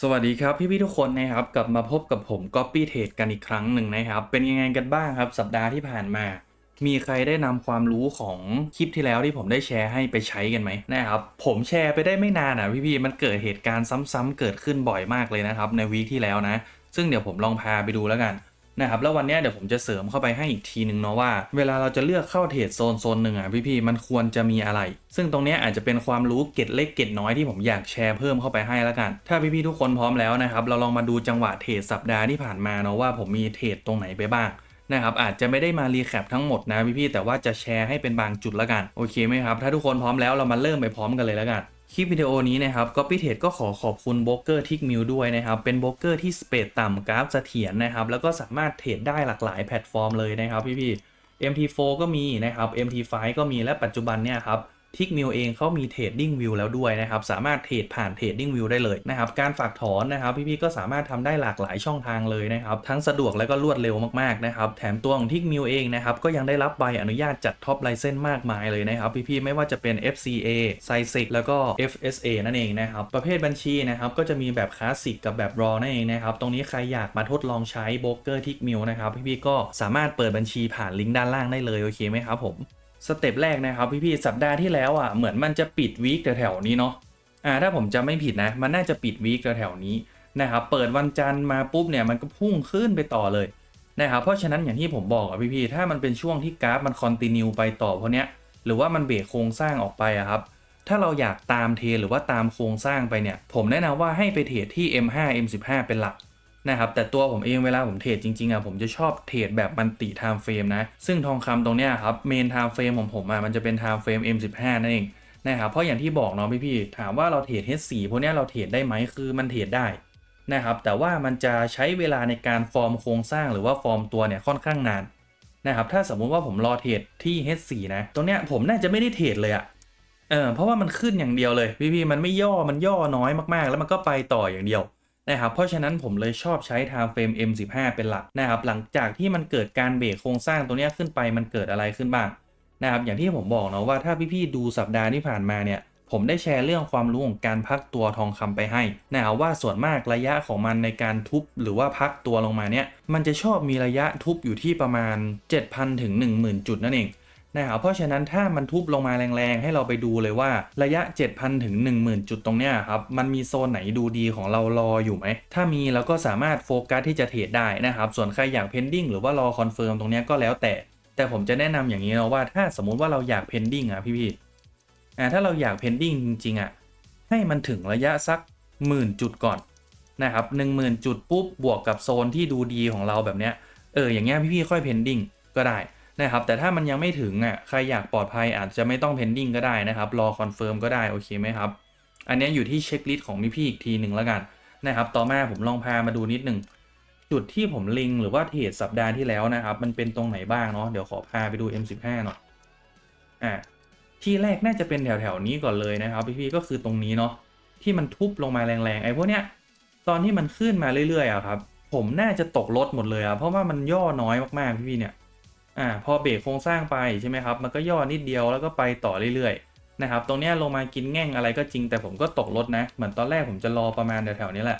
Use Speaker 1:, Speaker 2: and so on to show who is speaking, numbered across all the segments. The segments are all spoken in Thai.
Speaker 1: สวัสดีครับพี่พี่ทุกคนนะครับกลับมาพบกับผม Copy Trade กันอีกครั้งหนึ่งนะครับ เป็นยังไงกันบ้างครับ สัปดาห์ที่ผ่านมา มีใครได้นำความรู้ของคลิปที่แล้วที่ผมได้แชร์ให้ไปใช้กันไหมนะครับ ผมแชร์ไปได้ไม่นานอะพี่พี่มันเกิดเหตุการณ์ซ้ำๆเกิดขึ้นบ่อยมากเลยนะครับ ในวีคที่แล้วนะ ซึ่งเดี๋ยวผมลองพาไปดูแล้วกัน นะครับแล้ววันนี้เดี๋ยวผมจะเสริมเข้าไปให้อีกทีหนึ่งเนาะว่า เวลาเราจะเลือกเข้าเทรดโซนโซนหนึ่งอะพี่ๆมันควรจะมีอะไร ซึ่งตรงนี้อาจจะเป็นความรู้เก็ดเล็กเก็ดน้อยที่ผมอยากแชร์เพิ่มเข้าไปให้แล้วกัน ถ้าพี่ๆทุกคนพร้อมแล้วนะครับเราลองมาดูจังหวะเทรดสัปดาห์ที่ผ่านมาเนาะว่าผมมีเทรดตรงไหนไปบ้างนะครับอาจจะไม่ได้มารีแคปทั้งหมดนะพี่ๆแต่ว่าจะแชร์ให้เป็นบางจุดแล้วกันโอเคไหมครับถ้าทุกคนพร้อมแล้วเรามาเริ่มไปพร้อมกันเลยแล้วกัน คลิปวิดีโอนี้นะครับ Copy Trade ก็ขอขอบคุณโบรกเกอร์ทิกมิวด้วยนะครับ เป็นโบรกเกอร์ที่สเปดต่ำกราฟเสถียรนะครับ แล้วก็สามารถเทรดได้หลากหลายแพลตฟอร์มเลยนะครับพี่ๆ MT4 ก็มีนะครับ MT5 ก็มีและปัจจุบันเนี่ยครับ ทิกมิวเองเขามีเทรดดิ้งวิวแล้วด้วยนะครับ สามารถเทรดผ่านเทรดดิ้งวิวได้เลยนะครับ การฝากถอนนะครับ พี่ๆก็สามารถทำได้หลากหลายช่องทางเลยนะครับ ทั้งสะดวกและก็รวดเร็วมากๆนะครับ แถมตัวของทิกมิวเองนะครับ ก็ยังได้รับใบอนุญาตจัดท็อปไลเซนส์มากมายเลยนะครับ พี่ๆไม่ว่าจะเป็น FCA s i s i c แล้วก็ FSA นั่นเองนะครับ ประเภทบัญชีนะครับ ก็จะมีแบบคลาสสิกกับแบบรอนั่นเองนะครับ ตรงนี้ใครอยากมาทดลองใช้โบรกเกอร์ทิกมิวนะครับ พี่ๆก็สามารถเปิดบัญชีผ่านลิงก์ด้านล่างได้เลยโอเคไหมครับผม สเต็ปแรกนะครับพี่ๆสัปดาห์ที่แล้วอะเหมือนมันจะปิดวีคแถวๆนี้เนาะอ่าถ้าผมจำไม่ผิดนะ มันน่าจะปิดวีคแถวๆนี้นะครับเปิดวันจันทร์มาปุ๊บเนี่ยมันก็พุ่งขึ้นไปต่อเลยนะครับเพราะฉะนั้นอย่างที่ผมบอกอะพี่ๆถ้ามันเป็นช่วงที่กราฟมันคอนติเนียไปต่อเพราะเนี้ยหรือว่ามันเบรกโครงสร้างออกไปอะครับถ้าเราอยากตามเทหรือว่าตามโครงสร้างไปเนี่ย ผมแนะนำว่าให้ไปเทรดที่ M5 M15 เป็นหลัก นะครับแต่ตัวผมเองเวลาผมเทรดจริงๆอะผมจะชอบเทรดแบบมันติไทม์เฟรมนะ ซึ่งทองคำตรงเนี้ยครับเมนไทม์เฟรมของผมอะมันจะเป็นไทม์เฟรม M15 นั่นเองนะครับเพราะอย่างที่บอกเนาะพี่ๆถามว่าเราเทรด H4 พวกเนี้ยเราเทรดได้ไหมคือมันเทรดได้นะครับแต่ว่ามันจะใช้เวลาในการฟอร์มโครงสร้างหรือว่าฟอร์มตัวเนี่ยค่อนข้างนานนะครับถ้าสมมุติว่าผมรอเทรดที่ H4 นะตรงเนี้ยผมน่าจะไม่ได้เทรดเลยอะเออเพราะว่ามันขึ้นอย่างเดียวเลยพี่ๆมันไม่ย่อมันย่อน้อยมากๆ แล้วมันก็ไปต่ออย่างเดียว นะครับเพราะฉะนั้นผมเลยชอบใช้ time frame M15 เป็นหลักนะครับหลังจากที่มันเกิดการเบรกโครงสร้างตัวนี้ขึ้นไปมันเกิดอะไรขึ้นบ้างนะครับอย่างที่ผมบอกเนาะว่าถ้าพี่ๆดูสัปดาห์ที่ผ่านมาเนี่ยผมได้แชร์เรื่องความรู้ของการพักตัวทองคำไปให้นะครับว่าส่วนมากระยะของมันในการทุบหรือว่าพักตัวลงมาเนี่ยมันจะชอบมีระยะทุบอยู่ที่ประมาณ 7,000ถึง10,000 จุดนั่นเอง นะครับเพราะฉะนั้นถ้ามันทุบลงมาแรงๆ ให้เราไปดูเลยว่าระยะ 7,000 ถึง 10,000 จุดตรงเนี้ยครับ มันมีโซนไหนดูดีของเรารออยู่ไหม ถ้ามีเราก็สามารถโฟกัสที่จะเทรดได้นะครับ ส่วนใครอยากเพนดิ้งหรือว่ารอคอนเฟิร์มตรงเนี้ยก็แล้วแต่ แต่ผมจะแนะนำอย่างนี้นะว่าถ้าสมมุติว่าเราอยากเพนดิ้งอะพี่ๆอ่าถ้าเราอยากเพนดิ้งจริงๆอะให้มันถึงระยะสักหมื่นจุดก่อนนะครับหนึ่งหมื่นจุดปุ๊บบวกกับโซนที่ดูดีของเราแบบเนี้ยเอออย่างเงี้ยพี่ๆค่อยเพนดิ้งก็ได้ นะครับแต่ถ้ามันยังไม่ถึงอะใครอยากปลอดภัยอาจจะไม่ต้องเพนดิ้งก็ได้นะครับ รอคอนเฟิร์มก็ได้โอเคไหมครับ อันนี้อยู่ที่เช็คลิสต์ของพี่ๆอีกทีหนึ่งแล้วกันนะครับ ต่อมาผมลองพามาดูนิดหนึ่งจุดที่ผมลิงหรือว่าเทรดสัปดาห์ที่แล้วนะครับ มันเป็นตรงไหนบ้างเนาะเดี๋ยวขอพาไปดู M15 หน่อยอ่าที่แรกน่าจะเป็นแถวๆนี้ก่อนเลยนะครับ พี่ๆก็คือตรงนี้เนาะที่มันทุบลงมาแรงๆไอ้พวกเนี้ยตอนที่มันขึ้นมาเรื่อยๆอะครับ ผมน่าจะตกรถหมดเลยอะเพราะว่ามันย่อน้อยมากๆพี่ๆเนี่ย อ่าพอเบรกโครงสร้างไปใช่ไหมครับมันก็ย่อนิดเดียวแล้วก็ไปต่อเรื่อยๆนะครับตรงเนี้ยลงมากินแง่งอะไรก็จริงแต่ผมก็ตกรถนะเหมือนตอนแรกผมจะรอประมาณแถวๆนี้แหละ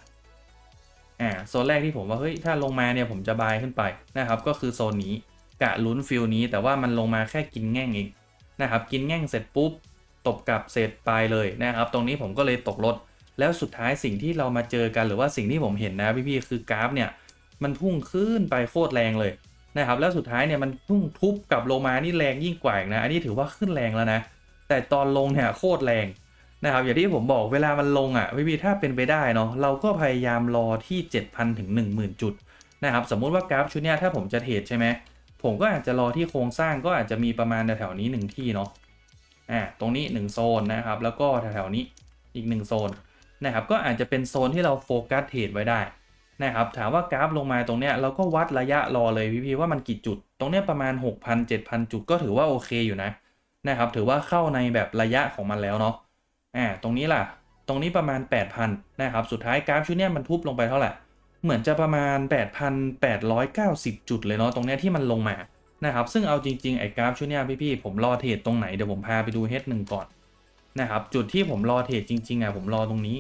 Speaker 1: อ่าโซนแรกที่ผมว่าเฮ้ยถ้าลงมาเนี่ยผมจะบายขึ้นไปนะครับก็คือโซนนี้กะลุ้นฟิลนี้แต่ว่ามันลงมาแค่กินแง่งเองนะครับกินแง่งเสร็จปุ๊บตบกลับเสร็จไปเลยนะครับ ตรงนี้ผมก็เลยตกรถ แล้วสุดท้ายสิ่งที่เรามาเจอกันหรือว่าสิ่งที่ผมเห็นนะพี่ๆคือกราฟเนี่ยมันพุ่งขึ้นไปโคตรแรงเลย นะครับแล้วสุดท้ายเนี่ยมันพุ่งทุบกลับลงมานี่แรงยิ่งกว่าอีกนะอันนี้ถือว่าขึ้นแรงแล้วนะ แต่ตอนลงเนี่ยโคตรแรงนะครับอย่างที่ผมบอกเวลามันลงอะพี่ๆถ้าเป็นไปได้เนาะเราก็พยายามรอที่ 7,000ถึง10,000 จุดนะครับสมมุติว่ากราฟชุดเนี้ยถ้าผมจะเทรดใช่ไหมผมก็อาจจะรอที่โครงสร้างก็อาจจะมีประมาณแถวๆนี้ 1 ที่เนาะอ่าตรงนี้ 1 โซนนะครับแล้วก็แถวๆนี้อีก 1 โซนนะครับก็อาจจะเป็นโซนที่เราโฟกัสเทรดไว้ได้ นะครับถามว่ากราฟลงมาตรงเนี้ยเราก็วัดระยะรอเลยพี่ๆว่ามันกี่จุด ตรงเนี้ยประมาณ 6,000 7,000 จุดก็ถือว่าโอเคอยู่นะนะครับถือว่าเข้าในแบบระยะของมันแล้วเนาะอ่าตรงนี้ล่ะ ตรงนี้ประมาณ 8,000นะครับสุดท้ายกราฟชุดเนี้ยมันทุบลงไปเท่าไหร่เหมือนจะประมาณ 8,890 จุดเลยเนาะตรงเนี้ยที่มันลงมานะครับซึ่งเอาจริงๆไอ้กราฟชุดเนี้ยพี่ๆผมรอเทรดตรงไหนเดี๋ยวผมพาไปดู H1 ก่อนนะครับจุดที่ผมรอเทรดจริงๆอะผมรอตรงนี้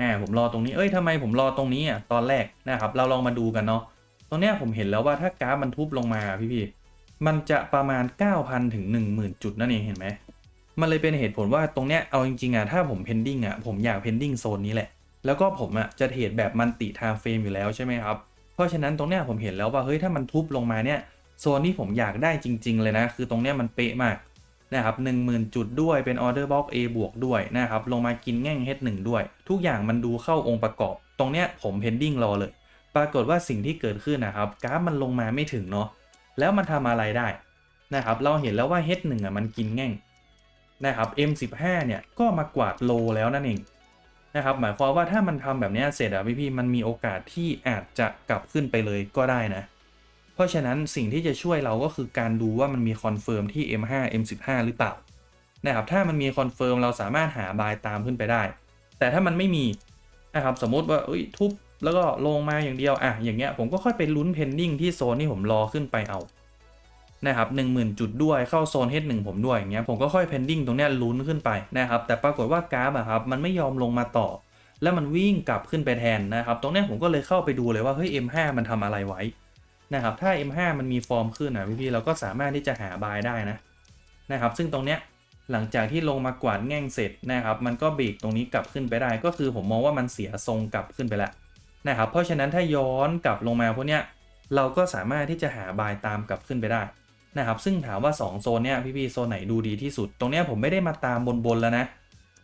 Speaker 1: อ่าผมรอตรงนี้เอ้ยทำไมผมรอตรงนี้อะตอนแรกนะครับเราลองมาดูกันเนาะตรงเนี้ยผมเห็นแล้วว่าถ้ากราฟมันทุบลงมาพี่พี่ๆมันจะประมาณ 9,000 ถึง 10,000 จุดนั่นเองเห็นไหมมันเลยเป็นเหตุผลว่าตรงเนี้ยเอาจริงๆอะถ้าผมเพนดิ้งอะผมอยากเพนดิ้งโซนนี้แหละ แล้วก็ผมอะจะเทรดแบบมันติไทม์เฟรมอยู่แล้วใช่ไหมครับ เพราะฉะนั้นตรงเนี้ยผมเห็นแล้วว่าเฮ้ยถ้ามันทุบลงมาเนี่ยโซนที่ผมอยากได้จริง ๆ เลยนะ คือตรงเนี้ยมันเป๊ะมาก นะครับ10,000จุดด้วยเป็นออเดอร์บล็อก A บวกด้วยนะครับลงมากินแง่ง H1 ด้วย ทุกอย่างมันดูเข้าองค์ประกอบ ตรงเนี้ยผมเพนดิ้งรอเลย ปรากฏว่าสิ่งที่เกิดขึ้นนะครับกราฟมันลงมาไม่ถึงเนาะแล้วมันทำอะไรได้นะครับเราเห็นแล้วว่า H1 อะมันกินแง่งนะครับ M15 เนี่ยก็มากวาดโลแล้วนั่นเองนะครับหมายความว่าถ้ามันทำแบบนี้เสร็จอะพี่พี่มันมีโอกาสที่อาจจะกลับขึ้นไปเลยก็ได้นะ ราะฉะนั้นสิ่งที่จะช่วยเราก็คือการดูว่ามันมีคอนเฟิร์มที่ M5 M15 หรือเปล่านะครับถ้ามันมีคอนเฟิร์มเราสามารถหาบายตามขึ้นไปได้ แต่ถ้ามันไม่มีนะครับสมมติว่าเอ้ยทุบแล้วก็ลงมาอย่างเดียวอะอย่างเงี้ยผมก็ค่อยไปลุ้นเพนดิ้งที่โซนที่ผมรอขึ้นไปเอานะครับหนึ่งหมื่นจุดด้วยเข้าโซน H1 ผมด้วยอย่างเงี้ยผมก็ค่อยเพนดิ้งตรงเนี้ยลุ้นขึ้นไปนะครับแต่ปรากฏว่ากราฟอะครับมันไม่ยอมลงมาต่อ แล้วมันวิ่งกลับขึ้นไปแทนนะครับ ตรงเนี้ยผมก็เลยเข้าไปดูเลยว่าเฮ้ย M5 มันทำอะไรไว้ นะครับถ้า M5 มันมีฟอร์มขึ้นอะพี่ๆเราก็สามารถที่จะหาบายได้นะนะครับซึ่งตรงเนี้ยหลังจากที่ลงมากวาดแง่งเสร็จนะครับ มันก็เบรกตรงนี้กลับขึ้นไปได้ ก็คือผมมองว่ามันเสียทรงกลับขึ้นไปแล้วนะครับ เพราะฉะนั้นถ้าย้อนกลับลงมาพวกเนี้ยเราก็สามารถที่จะหาบายตามกลับขึ้นไปได้นะครับ ซึ่งถามว่า 2 โซนเนี้ยพี่ๆโซนไหนดูดีที่สุด ตรงเนี้ยผมไม่ได้มาตามบนๆแล้วนะ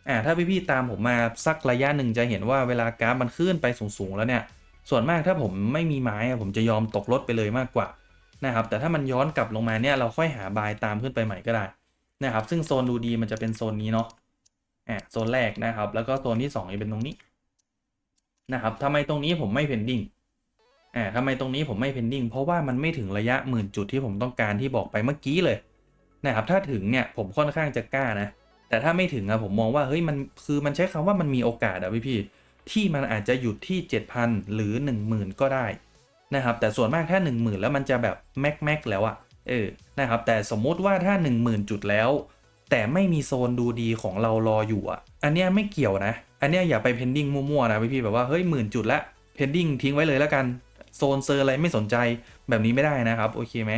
Speaker 1: อ่าถ้าพี่ๆตามผมมาสักระยะหนึ่งจะเห็นว่าเวลากราฟมันขึ้นไปสูงๆแล้วเนี่ย ส่วนมากถ้าผมไม่มีไม้ผมจะยอมตกรถไปเลยมากกว่านะครับแต่ถ้ามันย้อนกลับลงมาเนี่ยเราค่อยหาบายตามขึ้นไปใหม่ก็ได้นะครับซึ่งโซนดูดีมันจะเป็นโซนนี้เนาะอ่าโซนแรกนะครับ แล้วก็โซนที่2จะเป็นตรงนี้นะครับทำไมตรงนี้ผมไม่เพนดิ้งอ่าทำไมตรงนี้ผมไม่เพนดิ้งเพราะว่ามันไม่ถึงระยะหมื่นจุดที่ผมต้องการที่บอกไปเมื่อกี้เลยนะครับถ้าถึงเนี่ยผมค่อนข้างจะกล้านะแต่ถ้าไม่ถึงอะผมมองว่าเฮ้ยมันคือมันใช้คำว่ามันมีโอกาสอะพี่พี่ ที่มันอาจจะหยุดที่ 7,000 หรือ 10,000 ก็ได้นะครับแต่ส่วนมากถ้า 10,000 แล้วมันจะแบบแม็กแม็กแล้วอะเออนะครับแต่สมมุติว่าถ้า 10,000 จุดแล้ว แต่ไม่มีโซนดูดีของเรารออยู่อะอันเนี้ยไม่เกี่ยวนะ อันเนี้ยอย่าไปเพนดิ้งมั่วๆนะพี่พี่ๆแบบว่าเฮ้ยหมื่นจุดละเพนดิ้งทิ้งไว้เลยแล้วกันโซนเซอร์อะไรไม่สนใจแบบนี้ไม่ได้นะครับโอเคไหม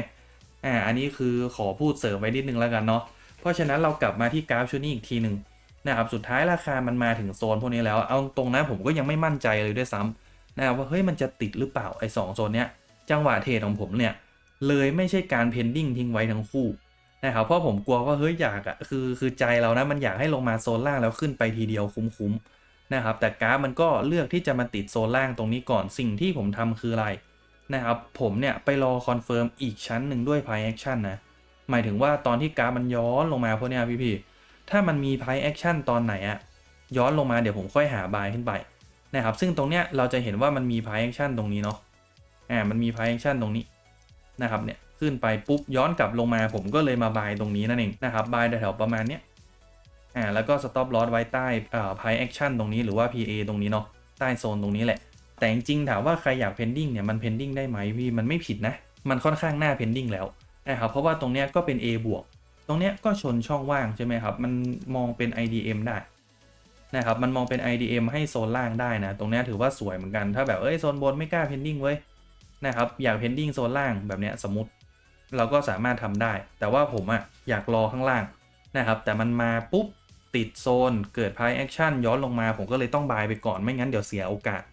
Speaker 1: อ่าอันนี้คือขอพูดเสริมไว้นิดนึงแล้วกันเนาะเพราะฉะนั้นเรากลับมาที่กราฟชุดนี้อีกทีหนึ่ง นะครับสุดท้ายราคามันมาถึงโซนพวกนี้แล้วเอาตรงนะผมก็ยังไม่มั่นใจเลยด้วยซ้ำนะครับว่าเฮ้ยมันจะติดหรือเปล่าไอ้สองโซนเนี้ยจังหวะเทรดของผมเนี่ยเลยไม่ใช่การเพนดิ้งทิ้งไว้ทั้งคู่นะครับเพราะผมกลัวว่าเฮ้ยอยากอะคือคือใจเรานะมันอยากให้ลงมาโซนล่างแล้วขึ้นไปทีเดียวคุ้มๆนะครับแต่กราฟมันก็เลือกที่จะมาติดโซนล่างตรงนี้ก่อนสิ่งที่ผมทำคืออะไรนะครับผมเนี่ยไปรอคอนเฟิร์มอีกชั้นหนึ่งด้วย Price Action นะหมายถึงว่าตอนที่กราฟมันย้อนลงมาพวกเนี้ยพี่ๆ ถ้ามันมี price action ตอนไหนอะย้อนลงมาเดี๋ยวผมค่อยหาบายขึ้นไปนะครับซึ่งตรงเนี้ยเราจะเห็นว่ามันมี price action ตรงนี้เนาะอ่ามันมี price action ตรงนี้นะครับเนี่ยขึ้นไปปุ๊บย้อนกลับลงมาผมก็เลยมาบายตรงนี้นั่นเองนะครับบายแถวประมาณเนี้ยอ่าแล้วก็ stop loss ไว้ใต้อ่า price action ตรงนี้หรือว่า PA ตรงนี้เนาะใต้โซนตรงนี้แหละ แต่จริงๆถามว่าใครอยาก pending เนี่ยมัน pending ได้ไหมพี่มันไม่ผิดนะ มันค่อนข้างหน้า pending แล้วนะครับเพราะว่าตรงเนี้ยก็เป็น A บวก ตรงเนี้ยก็ชนช่องว่างใช่ไหมครับ มันมองเป็น IDM ได้นะครับ มันมองเป็น IDM ให้โซนล่างได้นะ ตรงเนี้ยถือว่าสวยเหมือนกัน ถ้าแบบ เอ้ย โซนบนไม่กล้าเพนดิ้งเว้ย นะครับ อยากเพนดิ้งโซนล่างแบบเนี้ยสมมติ เราก็สามารถทำได้ แต่ว่าผมอะอยากรอข้างล่างนะครับ แต่มันมาปุ๊บติดโซน เกิด price action ย้อนลงมา ผมก็เลยต้องบายไปก่อน ไม่งั้นเดี๋ยวเสียโอกาส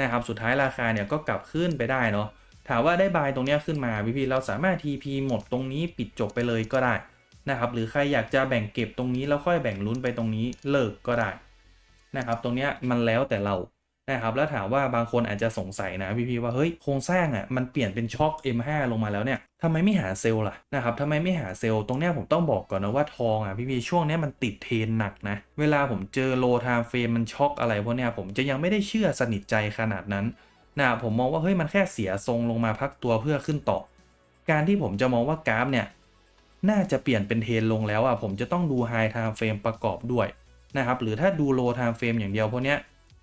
Speaker 1: นะครับ สุดท้ายราคาเนี่ยก็กลับขึ้นไปได้เนาะ ถามว่าได้บายตรงนี้ขึ้นมาพี่พี่ๆเราสามารถ TP หมดตรงนี้ปิดจบไปเลยก็ได้ นะครับหรือใครอยากจะแบ่งเก็บตรงนี้แล้วค่อยแบ่งลุ้นไปตรงนี้เลิกก็ได้นะครับตรงเนี้ยมันแล้วแต่เรานะครับแล้วถามว่าบางคนอาจจะสงสัยนะพี่ๆว่าเฮ้ยโครงสร้างอะมันเปลี่ยนเป็นช็อค M5 ลงมาแล้วเนี่ยทำไมไม่หาเซลล์ล่ะนะครับทำไมไม่หาเซลล์ตรงเนี้ยผมต้องบอกก่อนนะว่าทองอะพี่พี่ๆช่วงเนี้ยมันติดเทรนหนักนะ เวลาผมเจอโลไทม์เฟรมมันช็อคอะไรพวกเนี้ยผมจะยังไม่ได้เชื่อสนิทใจขนาดนั้นนะผมมองว่าเฮ้ยมันแค่เสียทรงลงมาพักตัวเพื่อขึ้นต่อ การที่ผมจะมองว่ากราฟเนี่ย น่าจะเปลี่ยนเป็นเทนลงแล้วอะผมจะต้องดู High Time Frame ประกอบด้วยนะครับหรือถ้าดู Low Time Frame อย่างเดียวพวกเนี้ย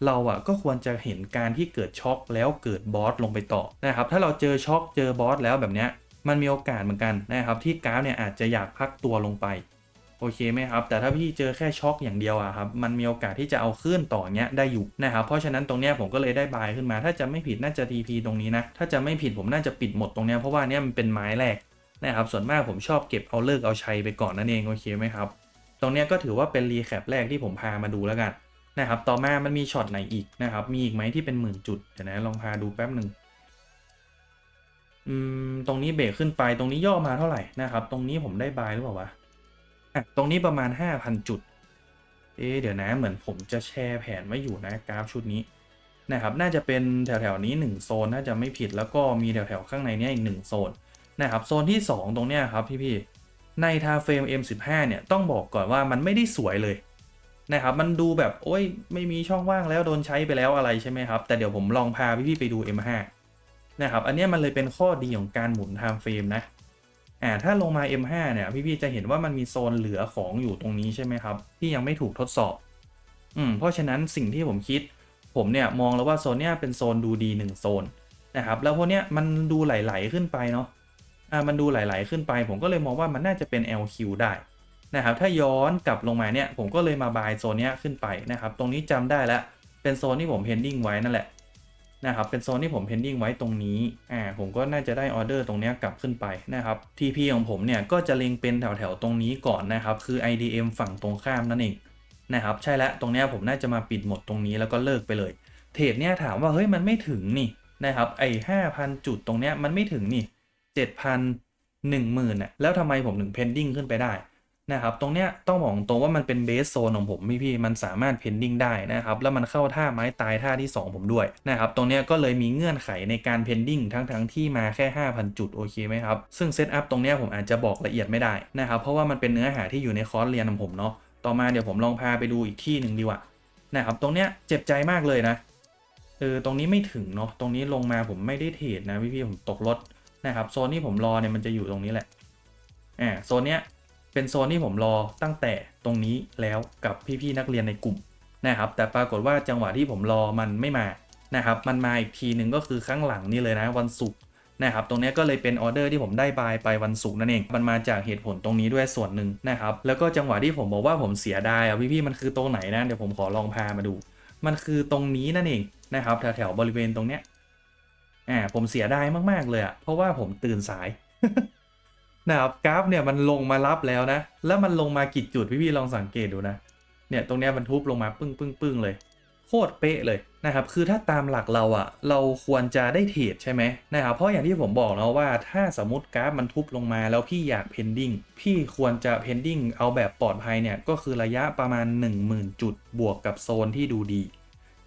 Speaker 1: เราอะก็ควรจะเห็นการที่เกิดช็อคแล้วเกิดบอสลงไปต่อนะครับถ้าเราเจอช็อคเจอบอสแล้วแบบเนี้ยมันมีโอกาสเหมือนกันนะครับที่กราฟเนี่ยอาจจะอยากพักตัวลงไปโอเคไหมครับ แต่ถ้าพี่เจอแค่ช็อคอย่างเดียวอะครับ มันมีโอกาสที่จะเอาขึ้นต่อเงี้ยได้อยู่นะครับ เพราะฉะนั้นตรงเนี้ยผมก็เลยได้บายขึ้นมา ถ้าจะไม่ผิดน่าจะ TP ตรงนี้นะ ถ้าจะไม่ผิดผมน่าจะปิดหมดตรงเนี้ยเพราะว่าเนี้ยมันเป็นไม้แรก นะครับส่วนมากผมชอบเก็บเอาเลิกเอาชัยไปก่อนนั่นเองโอเคไหมครับตรงนี้ก็ถือว่าเป็นรีแคปแรกที่ผมพามาดูแล้วกันนะครับต่อมามันมีช็อตไหนอีกนะครับมีอีกไหมที่เป็นหมื่นจุดเดี๋ยวนะลองพาดูแป๊บหนึ่งอืมตรงนี้เบรกขึ้นไปตรงนี้ย่อมาเท่าไหร่นะครับตรงนี้ผมได้บายหรือเปล่าวะอะตรงนี้ประมาณ 5,000 จุดเอ๊เดี๋ยวนะเหมือนผมจะแชร์แผนไว้อยู่นะกราฟชุดนี้นะครับน่าจะเป็นแถวๆนี้ 1 โซนน่าจะไม่ผิดแล้วก็มีแถวๆข้างในนี้อีก 1 โซน นะครับโซนที่ 2 ตรงเนี้ยครับพี่ๆในทาเฟรม M15 เนี่ยต้องบอกก่อนว่ามันไม่ได้สวยเลยนะครับมันดูแบบโอ้ยไม่มีช่องว่างแล้วโดนใช้ไปแล้วอะไรใช่ไหมครับ แต่เดี๋ยวผมลองพาพี่ๆไปดู M5 นะครับอันนี้มันเลยเป็นข้อดีของการหมุนไทม์เฟรมนะอ่าถ้าลงมา M5 เนี่ยพี่ๆจะเห็นว่ามันมีโซนเหลือของอยู่ตรงนี้ใช่ไหมครับ ที่ยังไม่ถูกทดสอบอืมเพราะฉะนั้นสิ่งที่ผมคิด ผมเนี่ยมองแล้วว่าโซนเนี้ยเป็นโซนดูดีหนึ่งโซนนะครับแล้วพวกเนี้ยมันดูไหลๆขึ้นไปเนาะ อ่ามันดูไหลๆขึ้นไป ผมก็เลยมองว่ามันน่าจะเป็น LQ ได้นะครับถ้าย้อนกลับลงมาเนี่ยผมก็เลยมาบายโซนนี้ขึ้นไปนะครับตรงนี้จำได้แล้วเป็นโซนที่ผมเพนดิ้งไว้นั่นแหละนะครับเป็นโซนที่ผมเพนดิ้งไว้ตรงนี้อ่าผมก็น่าจะได้ออเดอร์ตรงนี้กลับขึ้นไปนะครับ TP ของผมเนี่ยก็จะเล็งเป็นแถวๆตรงนี้ก่อนนะครับคือ IDM ฝั่งตรงข้ามนั่นเองนะครับใช่แล้วตรงนี้ผมน่าจะมาปิดหมดตรงนี้แล้วก็เลิกไปเลย เทรดเนี่ยถามว่าเฮ้ยมันไม่ถึงนี่นะครับไอ้ห้าพันจุดตรงเนี้ยมันไม่ถึงนี่ เจ็ดพันหนึ่งหมื่นน่ะแล้วทำไมผมถึงเพนดิ้งขึ้นไปได้นะครับตรงเนี้ยต้องบอกตรงว่ามันเป็นเบสโซนของผมพี่พี่มันสามารถเพนดิ้งได้นะครับแล้วมันเข้าท่าไม้ตายท่าที่ 2 ผมด้วยนะครับตรงเนี้ยก็เลยมีเงื่อนไขในการเพนดิ้งทั้งทั้งที่มาแค่ 5,000 จุดโอเคไหมครับ ซึ่งเซตอัพตรงเนี้ยผมอาจจะบอกละเอียดไม่ได้นะครับเพราะว่ามันเป็นเนื้อหาที่อยู่ในคอร์สเรียนของผมเนาะต่อมาเดี๋ยวผมลองพาไปดูอีกที่หนึ่งดีกว่านะครับตรงเนี้ยเจ็บใจมากเลยนะเออตรงนี้ไม่ถึงเนาะตรงนี้ลงมาผมไม่ได้เทรดนะพี่พี่ผมตกรถ นะครับโซนที่ผมรอเนี่ยมันจะอยู่ตรงนี้แหละอ่าโซนเนี้ยเป็นโซนที่ผมรอตั้งแต่ตรงนี้แล้วกับพี่ๆนักเรียนในกลุ่มนะครับแต่ปรากฏว่าจังหวะที่ผมรอมันไม่มานะครับมันมาอีกทีหนึ่งก็คือข้างหลังนี่เลยนะวันศุกร์นะครับตรงนี้ก็เลยเป็นออเดอร์ที่ผมได้บายไปวันศุกร์นั่นเอง มันมาจากเหตุผลตรงนี้ด้วยส่วนหนึ่งนะครับแล้วก็จังหวะที่ผมบอกว่าผมเสียดายอะพี่ๆมันคือตรงไหนนะเดี๋ยวผมขอลองพามาดู มันคือตรงนี้นั่นเองนะครับแถวๆบริเวณตรงเนี้ย อ่าผมเสียดายมากๆเลยอะเพราะว่าผมตื่นสายนะครับกราฟเนี่ยมันลงมารับแล้วนะ แล้วมันลงมากี่จุดพี่ๆลองสังเกตดูนะ เนี่ยตรงเนี้ยมันทุบลงมาปึ้งปึ้งปึ้งเลย โคตรเป๊ะเลยนะครับ คือถ้าตามหลักเราอะเราควรจะได้เทรดใช่ไหมนะครับ เพราะอย่างที่ผมบอกแล้วว่าถ้าสมมติกราฟมันทุบลงมาแล้วพี่อยากเพนดิ้งพี่ควรจะเพนดิ้งเอาแบบปลอดภัยเนี่ยก็คือระยะประมาณ 10,000 จุดบวกกับโซนที่ดูดี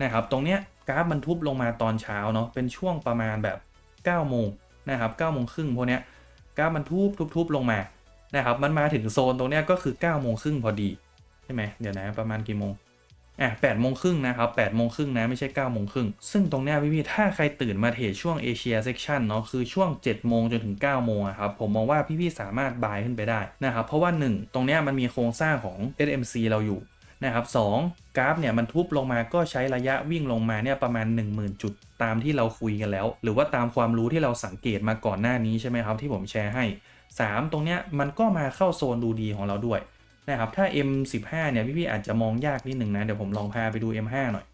Speaker 1: นะครับ ตรงเนี้ย กราฟมันทุบลงมาตอนเช้าเนาะเป็นช่วงประมาณแบบ9โมงนะครับ9โมงครึ่งพวกเนี้ยกราฟมันทุบทุบทุบลงมานะครับมันมาถึงโซนตรงเนี้ยก็คือ9ก้าโมงครึ่งพอดีใช่ไหมเดี๋ยวนะประมาณกี่โมงอะแปดโมงครึ่งนะครับแปดโมงครึ่งนะไม่ใช่9ก้าโมงครึ่งซึ่งตรงเนี้ยพี่ๆถ้าใครตื่นมาเทรดช่วงเอเชียเซ c ชันเนาะคือช่วง7จ็ดโมงจนถึง9ก้าโมงครับผมมองว่าพี่ๆสามารถบายขึ้นไปได้นะครับเพราะว่า 1 ตรงเนี้ยมันมีโครงสร้างของ SMC เราอยู่ นะครับสองกราฟเนี่ยมันทุบลงมาก็ใช้ระยะวิ่งลงมาเนี่ยประมาณ 10,000 จุดตามที่เราคุยกันแล้ว หรือว่าตามความรู้ที่เราสังเกตมาก่อนหน้านี้ใช่ไหมครับที่ผมแชร์ให้ 3 ตรงเนี้ยมันก็มาเข้าโซนดูดีของเราด้วยนะครับถ้า M15 เนี่ยพี่ๆอาจจะมองยากนิดหนึ่งนะเดี๋ยวผมลองพาไปดู M5 หน่อย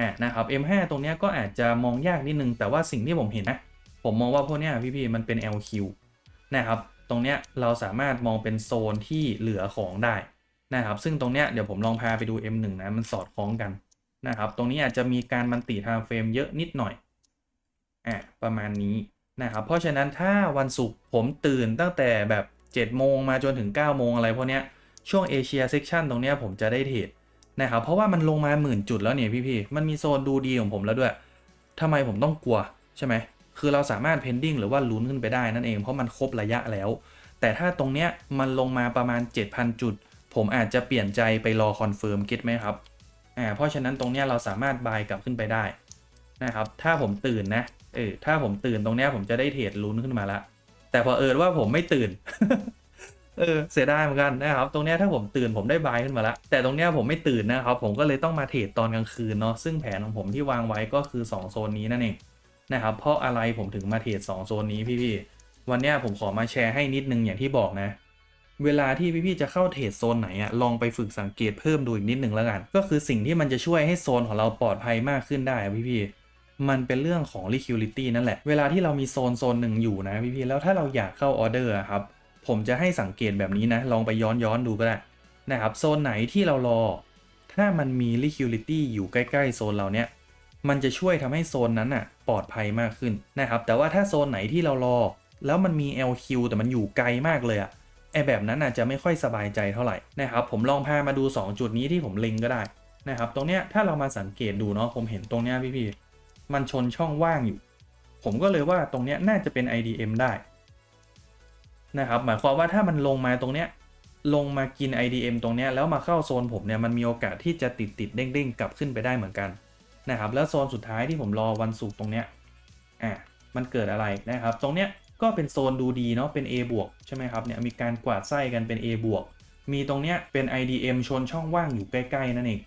Speaker 1: อะนะครับ M5 ตรงเนี้ยก็อาจจะมองยากนิดนึง แต่ว่าสิ่งที่ผมเห็นนะ ผมมองว่าพวกเนี้ยพี่ๆมันเป็น LQ นะครับตรงเนี้ยเราสามารถมองเป็นโซนที่เหลือของได้ นะครับ ซึ่งตรงเนี้ยเดี๋ยวผมลองพาไปดู M1 นะ มันสอดคล้องกันนะครับ ตรงนี้อาจจะมีการมันติไทม์เฟรมเยอะนิดหน่อยอะประมาณนี้นะครับ เพราะฉะนั้นถ้าวันศุกร์ผมตื่นตั้งแต่แบบ7โมงมาจนถึง9โมงอะไรพวกเนี้ยช่วงเอเชียเซ c ชันตรงเนี้ยผมจะได้เทรดนะครับ เพราะว่ามันลงมาหมื่นจุดแล้วเนี่ยพี่ๆ มันมีโซนดูดีของผมแล้วด้วยทำไมผมต้องกลัวใช่ไหม คือเราสามารถเพนดิ้งหรือว่าลุ้นขึ้นไปได้นั่นเอง เพราะมันครบระยะแล้ว แต่ถ้าตรงเนี้ยมันลงมาประมาณ 7,000 จุด ผมอาจจะเปลี่ยนใจไปรอคอนเฟิร์มคิดไหมครับอ่าเพราะฉะนั้นตรงเนี้ยเราสามารถบายกลับขึ้นไปได้นะครับถ้าผมตื่นนะเออถ้าผมตื่นตรงเนี้ยผมจะได้เทรดลุ้นขึ้นมาละแต่พอเอิญว่าผมไม่ตื่นเออเสียดายเหมือนกันนะครับ ตรงเนี้ยถ้าผมตื่นผมได้บายขึ้นมาแล้วแต่ตรงเนี้ยผมไม่ตื่นนะครับ ผมก็เลยต้องมาเทรดตอนกลางคืนเนาะซึ่งแผนของผมที่วางไว้ก็คือ 2 โซนนี้นั่นเองนะครับเพราะอะไรผมถึงมาเทรด2โซนนี้พี่ๆวันเนี้ยผมขอมาแชร์ให้นิดนึงอย่างที่บอกนะ เวลาที่พี่ๆจะเข้าเทรดโซนไหนอะลองไปฝึกสังเกตเพิ่มดูอีกนิดหนึ่งแล้วกัน ก็คือสิ่งที่มันจะช่วยให้โซนของเราปลอดภัยมากขึ้นได้พี่ๆมันเป็นเรื่องของ liquidity นั่นแหละ เวลาที่เรามีโซนโซนหนึ่งอยู่นะพี่ๆ แล้วถ้าเราอยากเข้าออเดอร์ครับ ผมจะให้สังเกตแบบนี้นะ ลองไปย้อนย้อนๆดูก็ได้นะครับ โซนไหนที่เรารอ ถ้ามันมี liquidity อยู่ใกล้ๆ โซนเราเนี้ย มันจะช่วยทำให้โซนนั้นอะปลอดภัยมากขึ้นนะครับ แต่ว่าถ้าโซนไหนที่เรารอ แล้วมันมี LQ แต่มันอยู่ไกลมากเลยอะ ไอแบบนั้นอาจจะไม่ค่อยสบายใจเท่าไหร่นะครับผมลองพามาดู 2 จุดนี้ที่ผมเล็งก็ได้นะครับตรงเนี้ยถ้าเรามาสังเกตดูเนาะผมเห็นตรงเนี้ยพี่ๆมันชนช่องว่างอยู่ ผมก็เลยว่าตรงเนี้ยน่าจะเป็น IDM ได้นะครับหมายความว่าถ้ามันลงมาตรงเนี้ยลงมากิน IDM ตรงเนี้ยแล้วมาเข้าโซนผมเนี่ยมันมีโอกาสที่จะติดติดเด้งเด้งๆกลับขึ้นไปได้เหมือนกันนะครับแล้วโซนสุดท้ายที่ผมรอวันศุกร์ตรงเนี้ยอะมันเกิดอะไรนะครับ ตรงเนี้ย ก็เป็นโซนดูดีเนาะเป็น A บวกใช่ไหมครับเนี่ยมีการกวาดไส้กันเป็น A บวกมีตรงเนี้ยเป็น IDM ชนช่องว่างอยู่ใกล้ๆนั่นเอง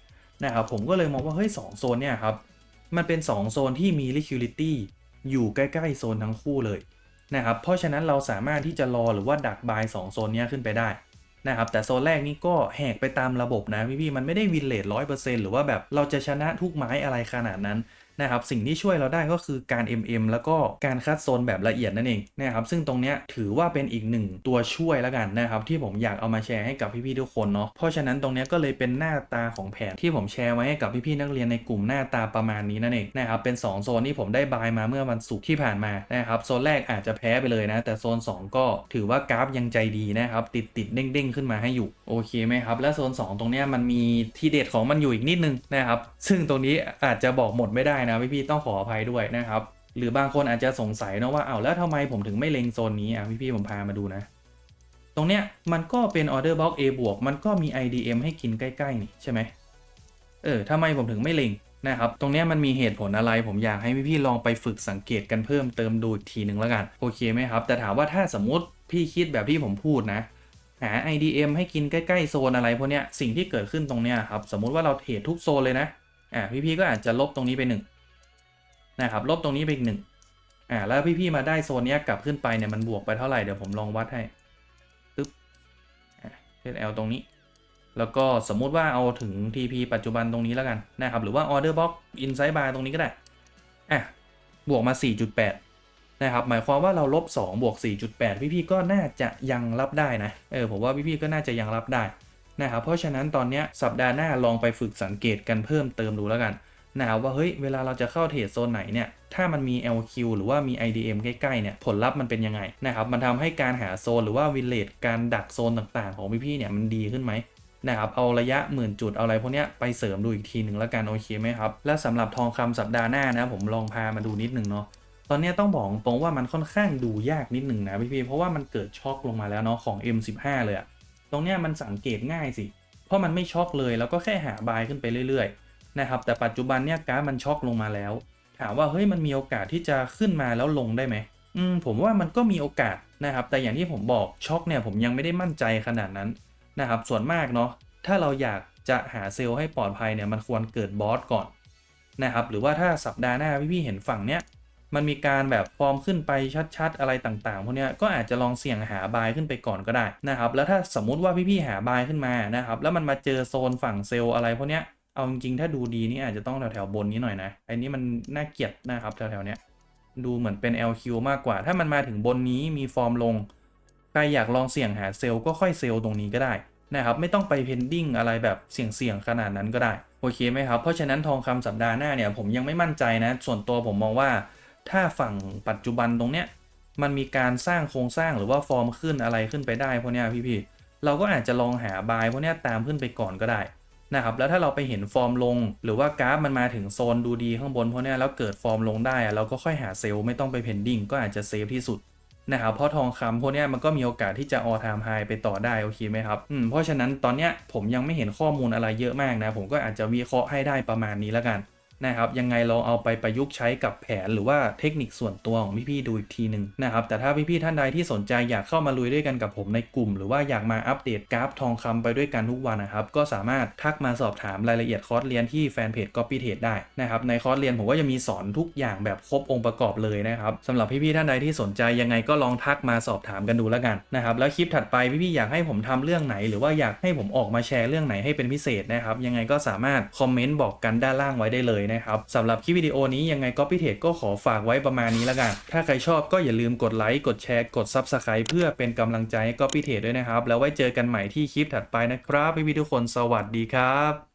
Speaker 1: นะครับผมก็เลยมองว่าเฮ้ยสองโซนเนี่ยครับมันเป็น 2 โซนที่มี liquidity อยู่ใกล้ๆโซนทั้งคู่เลยนะครับเพราะฉะนั้นเราสามารถที่จะรอหรือว่าดักบาย2โซนเนี้ยขึ้นไปได้นะครับแต่โซนแรกนี้ก็แหกไปตามระบบนะพี่ๆมันไม่ได้วินเลทร้อยเปอร์เซ็นต์หรือว่าแบบเราจะชนะทุกไม้อะไรขนาดนั้น นะครับสิ่งที่ช่วยเราได้ก็คือการ MM แล้วก็การคัดโซนแบบละเอียดนั่นเองนะครับซึ่งตรงนี้ถือว่าเป็นอีกหนึ่งตัวช่วยแล้วกันนะครับที่ผมอยากเอามาแชร์ให้กับพี่ๆทุกคนเนาะเพราะฉะนั้นตรงนี้ก็เลยเป็นหน้าตาของแผนที่ผมแชร์ไว้ให้กับพี่ๆนักเรียนในกลุ่มหน้าตาประมาณนี้นั่นเองนะครับเป็น 2 โซนที่ผมได้บายมาเมื่อวันศุกร์ที่ผ่านมานะครับโซนแรกอาจจะแพ้ไปเลยนะ แต่โซน 2 ก็ถือว่ากราฟยังใจดีนะครับติดติดเด้งๆขึ้นมาให้อยู่โอเคไหมครับและโซน 2 ตรงนี้มันมีทีเด็ดของมันอยู่อีกนิดนึงนะครับซึ่งตรงนี้อาจจะบอกหมดไม่ได้นะพี่ๆต้องขออภัยด้วยนะครับ หรือบางคนอาจจะสงสัยนะว่าเอ้าแล้วทำไมผมถึงไม่เล็งโซนนี้อะพี่ๆผมพามาดูนะ ตรงเนี้ยมันก็เป็นออเดอร์บล็อก A บวกมันก็มี IDM ให้กินใกล้ๆนี่ใช่ไหมเออทำไมผมถึงไม่เล็งนะครับ ตรงเนี้ยมันมีเหตุผลอะไร ผมอยากให้พี่ๆลองไปฝึกสังเกตกันเพิ่มเติมดูอีกทีหนึ่งแล้วกัน โอเคไหมครับ แต่ถามว่าถ้าสมมติพี่คิดแบบที่ผมพูดนะ หา IDM ให้กินใกล้ๆโซนอะไรพวกเนี้ยสิ่งที่เกิดขึ้นตรงเนี้ยครับ สมมุติว่าเราเทรดทุกโซนเลยนะ อ่าพี่ๆก็อาจจะลบตรงนี้ไปหนึ่ง นะครับลบตรงนี้ไปอีกหนึ่งอ่าแล้วพี่ๆมาได้โซนนี้กลับขึ้นไปเนี่ยมันบวกไปเท่าไหร่เดี๋ยวผมลองวัดให้ปึ๊บอ่าเอ L ตรงนี้ แล้วก็สมมุติว่าเอาถึง TP ปัจจุบันตรงนี้แล้วกันนะครับหรือว่า Order Box Inside Bar ตรงนี้ก็ได้อะบวกมา 4.8 นะครับ หมายความว่าเราลบ 2 บวก 4.8 พี่ๆก็น่าจะยังรับได้นะ เออ ผมว่าพี่ๆก็น่าจะยังรับได้นะครับ เพราะฉะนั้นตอนนี้สัปดาห์หน้าลองไปฝึกสังเกตกันเพิ่มเติมดูแล้วกัน นะครับว่าเฮ้ยเวลาเราจะเข้าเทรดโซนไหนเนี่ยถ้ามันมี LQ หรือว่ามี IDM ใกล้ๆเนี่ยผลลัพธ์มันเป็นยังไงนะครับมันทำให้การหาโซนหรือว่าวินเลทการดักโซนต่างๆ ของพี่ๆเนี่ยมันดีขึ้นไหมนะครับเอาระยะหมื่นจุดเอาอะไรพวกนี้ไปเสริมดูอีกทีหนึ่งแล้วกันโอเคไหมครับ และสำหรับทองคำสัปดาห์หน้านะผมลองพามาดูนิดนึงเนาะตอนนี้ต้องบอกตรงว่ามันค่อนข้างดูยากนิดหนึ่งนะพี่ๆเพราะว่ามันเกิดช็อคลงมาแล้วเนาะของ M15 เลยอะตรงเนี้ยมันสังเกตง่ายสิ เพราะมันไม่ช็อคเลยแล้วก็แค่หาบายขึ้นไปเรื่อยๆ นะครับ แต่ปัจจุบันเนี่ยกราฟมันช็อกลงมาแล้ว ถามว่าเฮ้ยมันมีโอกาสที่จะขึ้นมาแล้วลงได้ไหมอืมผมว่ามันก็มีโอกาสนะครับ แต่อย่างที่ผมบอกช็อกเนี่ยผมยังไม่ได้มั่นใจขนาดนั้นนะครับ ส่วนมากเนาะถ้าเราอยากจะหาเซลล์ให้ปลอดภัยเนี่ยมันควรเกิดบอสก่อนนะครับ หรือว่าถ้าสัปดาห์หน้าพี่ๆเห็นฝั่งเนี้ยมันมีการแบบฟอร์มขึ้นไปชัดๆ อะไรต่างๆพวกเนี้ยก็อาจจะลองเสี่ยงหาบายขึ้นไปก่อนก็ได้นะครับ แล้วถ้าสมมุติว่าพี่ๆหาบายขึ้นมานะครับ แล้วมันมาเจอโซนฝั่งเซลล์อะไรพวกเนี้ย เอาจริงๆถ้าดูดีนี่อาจจะต้องแถวๆบนนี้หน่อยนะอ้นี้มันน่าเกลียดนะครับแถวๆเนี้ยดูเหมือนเป็น LQ มากกว่า ถ้ามันมาถึงบนนี้มีฟอร์มลง ใครอยากลองเสี่ยงหาเซลล์ก็ค่อยเซลล์ตรงนี้ก็ได้นะครับ ไม่ต้องไปเพนดิ้งอะไรแบบเสี่ยงๆขนาดนั้นก็ได้ โอเคไหมครับ เพราะฉะนั้นทองคำสัปดาห์หน้าเนี่ยผมยังไม่มั่นใจนะ ส่วนตัวผมมองว่า ถ้าฝั่งปัจจุบันตรงเนี้ยมันมีการสร้างโครงสร้างหรือว่าฟอร์มขึ้นอะไรขึ้นไปได้พวกเนี้ยพี่ๆเราก็อาจจะลองหาบายพวกเนี้ยตามขึ้นไปก่อนก็ได้ นะครับแล้วถ้าเราไปเห็นฟอร์มลง หรือว่ากราฟมันมาถึงโซนดูดีข้างบนพวกเนี้ยแล้วเกิดฟอร์มลงได้อะเราก็ค่อยหาเซลล์ไม่ต้องไปเพนดิ้งก็อาจจะเซฟที่สุดนะครับเพราะทองคำพวกนี้มันก็มีโอกาสที่จะออทามไฮไปต่อได้โอเคไหมครับอืมเพราะฉะนั้นตอนเนี้ยผมยังไม่เห็นข้อมูลอะไรเยอะมากนะ ผมก็อาจจะวิเคราะห์ให้ได้ประมาณนี้แล้วกัน นะครับยังไงลองเอาไปประยุกต์ใช้กับแผนหรือว่าเทคนิคส่วนตัวของพี่ๆดูอีกทีหนึ่งนะครับแต่ถ้าพี่ๆท่านใดที่สนใจอยากเข้ามาลุยด้วยกันกับผมในกลุ่ม หรือว่าอยากมาอัปเดตกราฟทองคำไปด้วยกันทุกวันนะครับก็สามารถทักมาสอบถามรายละเอียดคอร์สเรียนที่แฟนเพจ Copy Trade ได้นะครับในคอร์สเรียนผมก็จะมีสอนทุกอย่างแบบครบองค์ประกอบเลยนะครับสำหรับพี่ๆท่านใดที่สนใจยังไงก็ลองทักมาสอบถามกันดูแล้วกันนะครับแล้วคลิปถัดไปพี่ๆอยากให้ผมทำเรื่องไหน หรือว่าอยากให้ผมออกมาแชร์เรื่องไหนให้เป็นพิเศษนะครับยังไงก็สามารถคอมเมนต์บอกกันด้านล่างไว้ได้เลยนะครับสำหรับคลิปวิดีโอนี้ยังไงก็พีเทก็ขอฝากไว้ประมาณนี้แล้วกัน ถ้าใครชอบก็อย่าลืมกดไลค์กดแชร์กดซับสไครต์เพื่อเป็นกำลังใจให้ก็พิเทศด้วยนะครับ แล้วไว้เจอกันใหม่ที่คลิปถัดไปนะครับพี่ๆทุกคนสวัสดีครับ